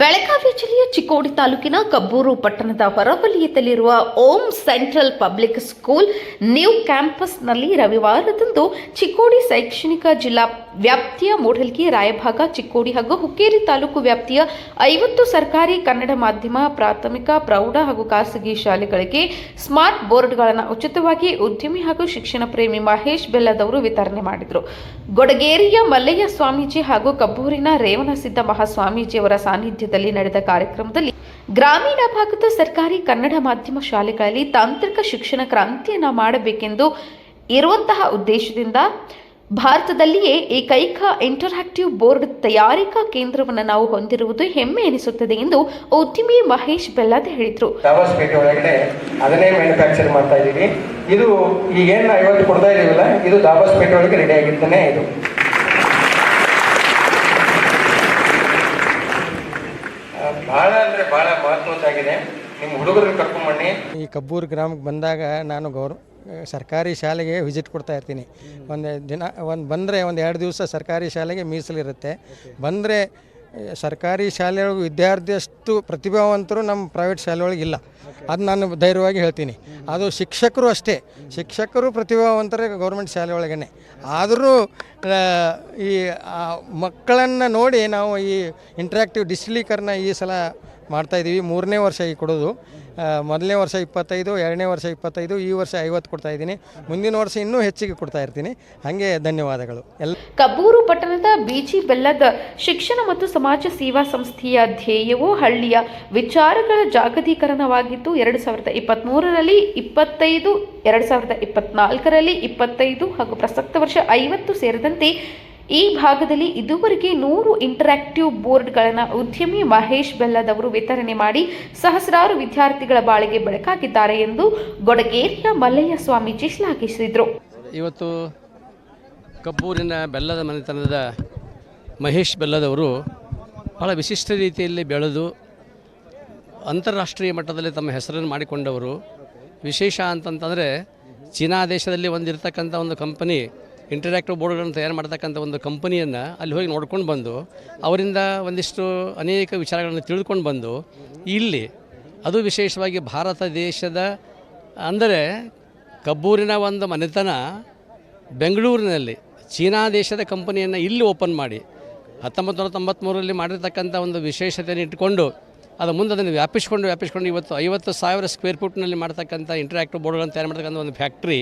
ಬೆಳಗಾವಿ ಜಿಲ್ಲೆಯ ಚಿಕ್ಕೋಡಿ ತಾಲೂಕಿನ ಕಬ್ಬೂರು ಪಟ್ಟಣದ ಹೊರವಲಯದಲ್ಲಿರುವ Om central public school new ಕ್ಯಾಂಪಸ್ನಲ್ಲಿ ರವಿವಾರದಂದು ಚಿಕ್ಕೋಡಿ ಶೈಕ್ಷಣಿಕ ಜಿಲ್ಲಾ ವ್ಯಾಪ್ತಿಯ ಮೂಡಲ್ಗಿ ರಾಯಭಾಗ, ಚಿಕ್ಕೋಡಿ ಹಾಗೂ ಹುಕ್ಕೇರಿ ತಾಲೂಕು ವ್ಯಾಪ್ತಿಯ ಐವತ್ತು ಸರ್ಕಾರಿ ಕನ್ನಡ ಮಾಧ್ಯಮ, ಪ್ರಾಥಮಿಕ, ಪ್ರೌಢ ಹಾಗೂ ಖಾಸಗಿ ಶಾಲೆಗಳಿಗೆ ಸ್ಮಾರ್ಟ್ ಬೋರ್ಡ್ಗಳನ್ನು ಉಚಿತವಾಗಿ ಉದ್ಯಮಿ ಹಾಗೂ ಶಿಕ್ಷಣ ಪ್ರೇಮಿ ಮಹೇಶ್ ಬೆಲ್ಲದವರು ವಿತರಣೆ ಮಾಡಿದರು. ಗೊಡಗೇರಿಯ ಮಲ್ಲಯ್ಯ ಸ್ವಾಮೀಜಿ ಹಾಗೂ ಕಬ್ಬೂರಿನ ರೇವಣಸಿದ್ದ ಮಹಾಸ್ವಾಮೀಜಿಯವರ ಸಾನ್ನಿಧ್ಯದಲ್ಲಿ ನಡೆದ ಕಾರ್ಯಕ್ರಮದಲ್ಲಿ ಗ್ರಾಮೀಣ ಭಾಗದ ಸರ್ಕಾರಿ ಕನ್ನಡ ಮಾಧ್ಯಮ ಶಾಲೆಗಳಲ್ಲಿ ತಾಂತ್ರಿಕ ಶಿಕ್ಷಣ ಕ್ರಾಂತಿಯನ್ನು ಮಾಡಬೇಕೆಂದು ಇರುವಂತಹ ಉದ್ದೇಶದಿಂದ ಭಾರತದಲ್ಲಿಯೇ ಏಕೈಕ ಇಂಟರಾಕ್ಟಿವ್ ಬೋರ್ಡ್ ತಯಾರಿಕಾ ಕೇಂದ್ರವನ್ನು ನಾವು ಹೊಂದಿರುವುದು ಹೆಮ್ಮೆ ಎನಿಸುತ್ತದೆ ಎಂದು ಉದ್ಯಮಿ ಮಹೇಶ್ ಬೆಲ್ಲದ್ ಹೇಳಿದರು. ಅದನ್ನೇ ಮ್ಯಾನುಫ್ಯಾಕ್ಚರ್ ಮಾಡ್ತಾ ಇದ್ದೀವಿ. ಇದು ಈಗೇನು ಐವತ್ತು ಕೊಡ್ತಾ ಇದೀವಲ್ಲ, ಇದು ದಾಬಾಸ್ಪೇಟೆ ಒಳಗೆ ರೆಡಿ ಆಗಿರ್ತಾನೆ ಇದು. ಮಹತ್ವದ್ದಾಗಿದೆ. ಈ ಕಬ್ಬೂರು ಗ್ರಾಮಕ್ಕೆ ಬಂದಾಗ ನಾನು ಗೌರ್, ಸರ್ಕಾರಿ ಶಾಲೆಗೆ ವಿಸಿಟ್ ಕೊಡ್ತಾ ಇರ್ತೀನಿ. ಒಂದು ದಿನ, ಒಂದು ಬಂದರೆ ಒಂದು ಎರಡು ದಿವಸ ಸರ್ಕಾರಿ ಶಾಲೆಗೆ ಮೀಸಲಿರುತ್ತೆ. ಬಂದರೆ ಸರ್ಕಾರಿ ಶಾಲೆಯೊಳಗೆ ವಿದ್ಯಾರ್ಥಿಯಷ್ಟು ಪ್ರತಿಭಾವಂತರು ನಮ್ಮ ಪ್ರೈವೇಟ್ ಶಾಲೆಯೊಳಗೆ ಇಲ್ಲ. ಅದು ನಾನು ಧೈರ್ಯವಾಗಿ ಹೇಳ್ತೀನಿ. ಅದು ಶಿಕ್ಷಕರು ಅಷ್ಟೇ. ಶಿಕ್ಷಕರು ಪ್ರತಿಭಾವಂತರೇ ಗೌರ್ಮೆಂಟ್ ಶಾಲೆ ಒಳಗೇನೆ ಆದರೂ ಈ ಮಕ್ಕಳನ್ನು ನೋಡಿ ನಾವು ಈ ಇಂಟ್ರ್ಯಾಕ್ಟಿವ್ ಡಿಸ್ಲೀಕರ್ನ ಈ ಸಲ ಮಾಡ್ತಾಯಿದ್ದೀವಿ ಮೂರನೇ ವರ್ಷ ಈ ಕೊಡೋದು. ಮೊದಲನೇ ವರ್ಷ ಇಪ್ಪತ್ತೈದು, ಎರಡನೇ ವರ್ಷ ಇಪ್ಪತ್ತೈದು, ಈ ವರ್ಷ ಐವತ್ತು ಕೊಡ್ತಾ ಇದ್ದೀನಿ. ಮುಂದಿನ ವರ್ಷ ಇನ್ನೂ ಹೆಚ್ಚಿಗೆ ಕೊಡ್ತಾ ಇರ್ತೀನಿ. ಹಾಗೆ ಧನ್ಯವಾದಗಳು. ಎಲ್ಲ ಕಬ್ಬೂರು ಪಟ್ಟಣದ ಬಿಜಿ ಬೆಲ್ಲದ ಶಿಕ್ಷಣ ಮತ್ತು ಸಮಾಜ ಸೇವಾ ಸಂಸ್ಥೆಯ ಧ್ಯೇಯವು ಹಳ್ಳಿಯ ವಿಚಾರಗಳ ಜಾಗತೀಕರಣವಾಗಿದ್ದು, ಎರಡು ಸಾವಿರದ ಇಪ್ಪತ್ತ್ಮೂರರಲ್ಲಿ ಇಪ್ಪತ್ತೈದು, ಎರಡು ಸಾವಿರದ ಇಪ್ಪತ್ನಾಲ್ಕರಲ್ಲಿ ಇಪ್ಪತ್ತೈದು ಹಾಗೂ ಪ್ರಸಕ್ತ ವರ್ಷ ಐವತ್ತು ಸೇರಿದಂತೆ ಈ ಭಾಗದಲ್ಲಿ ಇದುವರೆಗೆ ನೂರು ಇಂಟರಾಕ್ಟಿವ್ ಬೋರ್ಡ್ಗಳನ್ನು ಉದ್ಯಮಿ ಮಹೇಶ್ ಬೆಲ್ಲದವರು ವಿತರಣೆ ಮಾಡಿ ಸಹಸ್ರಾರು ವಿದ್ಯಾರ್ಥಿಗಳ ಬಾಳಿಗೆ ಬೆಳಕಾಗಿದ್ದಾರೆ ಎಂದು ಗೊಡಗೇರಿಯ ಮಲ್ಲಯ್ಯ ಸ್ವಾಮೀಜಿ ಶ್ಲಾಘಿಸಿದರು. ಇವತ್ತು ಕಬ್ಬೂರಿನ ಬೆಲ್ಲದ ಮನೆತನದ ಮಹೇಶ್ ಬೆಲ್ಲದವರು ಬಹಳ ವಿಶಿಷ್ಟ ರೀತಿಯಲ್ಲಿ ಬೆಳೆದು ಅಂತಾರಾಷ್ಟ್ರೀಯ ಮಟ್ಟದಲ್ಲಿ ತಮ್ಮ ಹೆಸರನ್ನು ಮಾಡಿಕೊಂಡವರು. ವಿಶೇಷ ಅಂತಂತಂದರೆ ಚೀನಾ ದೇಶದಲ್ಲಿ ಒಂದಿರತಕ್ಕಂಥ ಒಂದು ಕಂಪನಿ ಇಂಟರಾಕ್ಟಿವ್ ಬೋರ್ಡ್ಗಳನ್ನು ತಯಾರು ಮಾಡ್ತಕ್ಕಂಥ ಒಂದು ಕಂಪನಿಯನ್ನು ಅಲ್ಲಿ ಹೋಗಿ ನೋಡ್ಕೊಂಡು ಬಂದು, ಅವರಿಂದ ಒಂದಿಷ್ಟು ಅನೇಕ ವಿಚಾರಗಳನ್ನು ತಿಳಿದುಕೊಂಡು ಬಂದು, ಇಲ್ಲಿ ಅದು ವಿಶೇಷವಾಗಿ ಭಾರತ ದೇಶದ, ಅಂದರೆ ಕಬ್ಬೂರಿನ ಒಂದು ಮನೆತನ ಬೆಂಗಳೂರಿನಲ್ಲಿ, ಚೀನಾ ದೇಶದ ಕಂಪನಿಯನ್ನು ಇಲ್ಲಿ ಓಪನ್ ಮಾಡಿ ಹತ್ತೊಂಬತ್ತು ನೂರ ತೊಂಬತ್ತ್ಮೂರರಲ್ಲಿ ಮಾಡಿರ್ತಕ್ಕಂಥ ಒಂದು ವಿಶೇಷತೆಯನ್ನು ಇಟ್ಟುಕೊಂಡು, ಅದು ಮುಂದೆ ಅದನ್ನು ವ್ಯಾಪಿಸ್ಕೊಂಡು ವ್ಯಾಪಿಸ್ಕೊಂಡು ಇವತ್ತು ಐವತ್ತು ಸಾವಿರ ಸ್ಕ್ವೇರ್ ಫೂಟ್ನಲ್ಲಿ ಮಾಡ್ತಕ್ಕಂಥ ಇಂಟರಾಕ್ಟಿವ್ ಬೋರ್ಡ್ಗಳನ್ನು ತಯಾರು ಮಾಡ್ತಕ್ಕಂಥ ಒಂದು ಫ್ಯಾಕ್ಟ್ರಿ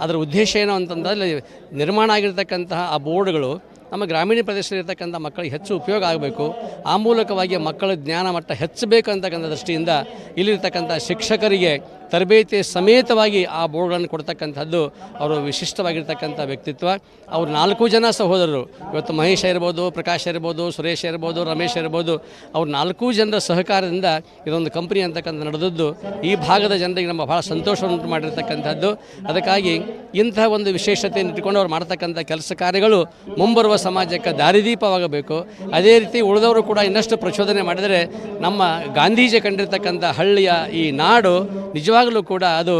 ಅದರ ಉದ್ದೇಶ ಏನು ಅಂತಂದರೆ ನಿರ್ಮಾಣ ಆಗಿರ್ತಕ್ಕಂತಹ ಆ ಬೋರ್ಡ್ಗಳು ನಮ್ಮ ಗ್ರಾಮೀಣ ಪ್ರದೇಶದಲ್ಲಿರ್ತಕ್ಕಂಥ ಮಕ್ಕಳಿಗೆ ಹೆಚ್ಚು ಉಪಯೋಗ ಆಗಬೇಕು. ಆ ಮೂಲಕವಾಗಿ ಮಕ್ಕಳ ಜ್ಞಾನ ಮಟ್ಟ ಹೆಚ್ಚಬೇಕು ಅಂತಕ್ಕಂಥ ದೃಷ್ಟಿಯಿಂದ ಇಲ್ಲಿರ್ತಕ್ಕಂಥ ಶಿಕ್ಷಕರಿಗೆ ತರಬೇತಿ ಸಮೇತವಾಗಿ ಆ ಬೋರ್ಡ್ಗಳನ್ನು ಕೊಡ್ತಕ್ಕಂಥದ್ದು ಅವರು ವಿಶಿಷ್ಟವಾಗಿರ್ತಕ್ಕಂಥ ವ್ಯಕ್ತಿತ್ವ. ಅವರು ನಾಲ್ಕು ಜನ ಸಹೋದರರು. ಇವತ್ತು ಮಹೇಶ್ ಇರ್ಬೋದು, ಪ್ರಕಾಶ್ ಇರ್ಬೋದು, ಸುರೇಶ್ ಇರ್ಬೋದು, ರಮೇಶ್ ಇರ್ಬೋದು. ಅವ್ರ ನಾಲ್ಕು ಜನರ ಸಹಕಾರದಿಂದ ಇದೊಂದು ಕಂಪನಿ ಅಂತಕ್ಕಂಥ ನಡೆದದ್ದು. ಈ ಭಾಗದ ಜನರಿಗೆ ನಮ್ಮ ಭಾಳ ಸಂತೋಷವನ್ನುಂಟು ಮಾಡಿರ್ತಕ್ಕಂಥದ್ದು. ಅದಕ್ಕಾಗಿ ಇಂತಹ ಒಂದು ವಿಶೇಷತೆಯನ್ನು ಇಟ್ಟುಕೊಂಡು ಅವ್ರು ಮಾಡ್ತಕ್ಕಂಥ ಕೆಲಸ ಕಾರ್ಯಗಳು ಮುಂಬರುವ ಸಮಾಜಕ್ಕೆ ದಾರಿದೀಪವಾಗಬೇಕು. ಅದೇ ರೀತಿ ಉಳಿದವರು ಕೂಡ ಇನ್ನಷ್ಟು ಪ್ರಚೋದನೆ ಮಾಡಿದರೆ ನಮ್ಮ ಗಾಂಧೀಜಿ ಕಂಡಿರ್ತಕ್ಕಂಥ ಹಳ್ಳಿಯ ಈ ನಾಡು ನಿಜವಾಗಲೂ ಕೂಡ ಅದು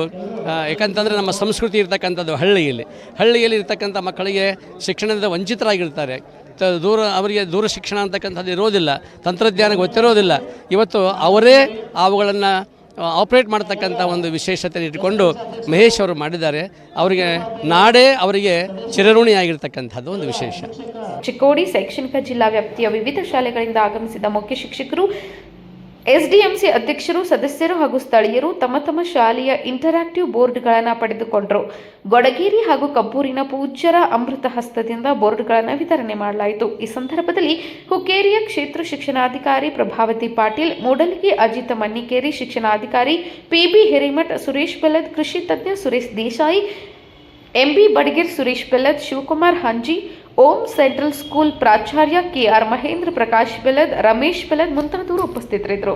ಯಾಕಂತಂದರೆ ನಮ್ಮ ಸಂಸ್ಕೃತಿ ಇರ್ತಕ್ಕಂಥದ್ದು ಹಳ್ಳಿಯಲ್ಲಿ ಹಳ್ಳಿಯಲ್ಲಿ ಇರ್ತಕ್ಕಂಥ ಮಕ್ಕಳಿಗೆ ಶಿಕ್ಷಣದಿಂದ ವಂಚಿತರಾಗಿರ್ತಾರೆ. ದೂರ, ಅವರಿಗೆ ದೂರ ಶಿಕ್ಷಣ ಅಂತಕ್ಕಂಥದ್ದು ಇರೋದಿಲ್ಲ ತಂತ್ರಜ್ಞಾನ ಗೊತ್ತಿರೋದಿಲ್ಲ ಇವತ್ತು ಅವರೇ ಅವುಗಳನ್ನು ಆಪ್ರೇಟ್ ಮಾಡ್ತಕ್ಕಂಥ ಒಂದು ವಿಶೇಷತೆ ಇಟ್ಟುಕೊಂಡು ಮಹೇಶ್ ಅವರು ಮಾಡಿದ್ದಾರೆ. ಅವರಿಗೆ ನಾಡೇ ಅವರಿಗೆ ಚಿರಋಣಿಯಾಗಿರ್ತಕ್ಕಂಥದ್ದು ಒಂದು ವಿಶೇಷ. ಚಿಕ್ಕೋಡಿ ಶೈಕ್ಷಣಿಕ ಜಿಲ್ಲಾ ವ್ಯಾಪ್ತಿಯ ವಿವಿಧ ಶಾಲೆಗಳಿಂದ ಆಗಮಿಸಿದ ಮುಖ್ಯ ಶಿಕ್ಷಕರು ಎಸ್ಡಿಎಂಸಿ ಅಧ್ಯಕ್ಷರು, ಸದಸ್ಯರು ಹಾಗೂ ಸ್ಥಳೀಯರು ತಮ್ಮ ತಮ್ಮ ಶಾಲೆಯ ಇಂಟರಾಕ್ಟಿವ್ ಬೋರ್ಡ್ಗಳನ್ನು ಪಡೆದುಕೊಂಡರು. ಗೊಡಗೇರಿ ಹಾಗೂ ಕಬ್ಬೂರಿನ ಪೂಜ್ಯರ ಅಮೃತ ಹಸ್ತದಿಂದ ಬೋರ್ಡ್ಗಳನ್ನು ವಿತರಣೆ ಮಾಡಲಾಯಿತು. ಈ ಸಂದರ್ಭದಲ್ಲಿ ಹುಕ್ಕೇರಿಯ ಕ್ಷೇತ್ರ ಶಿಕ್ಷಣಾಧಿಕಾರಿ ಪ್ರಭಾವತಿ ಪಾಟೀಲ್, ಮೂಡಲಗಿ ಅಜಿತ ಮನ್ನಿಕೇರಿ ಶಿಕ್ಷಣಾಧಿಕಾರಿ ಪಿಬಿ ಹಿರೇಮಠ್ ಸುರೇಶ್ ಬೆಲ್ಲದ್, ಕೃಷಿ ತಜ್ಞ Suresh Desai, M B Badiger Suresh Bellad, Shivakumar Hanji Om central school ಪ್ರಾಚಾರ್ಯ ಕೆ ಆರ್ ಮಹೇಂದ್ರ ಪ್ರಕಾಶ್ ಬೆಲದ್ ರಮೇಶ್ ಬೆಲದ್ ಮುಂತಾದವರು ಉಪಸ್ಥಿತರಿದ್ದರು.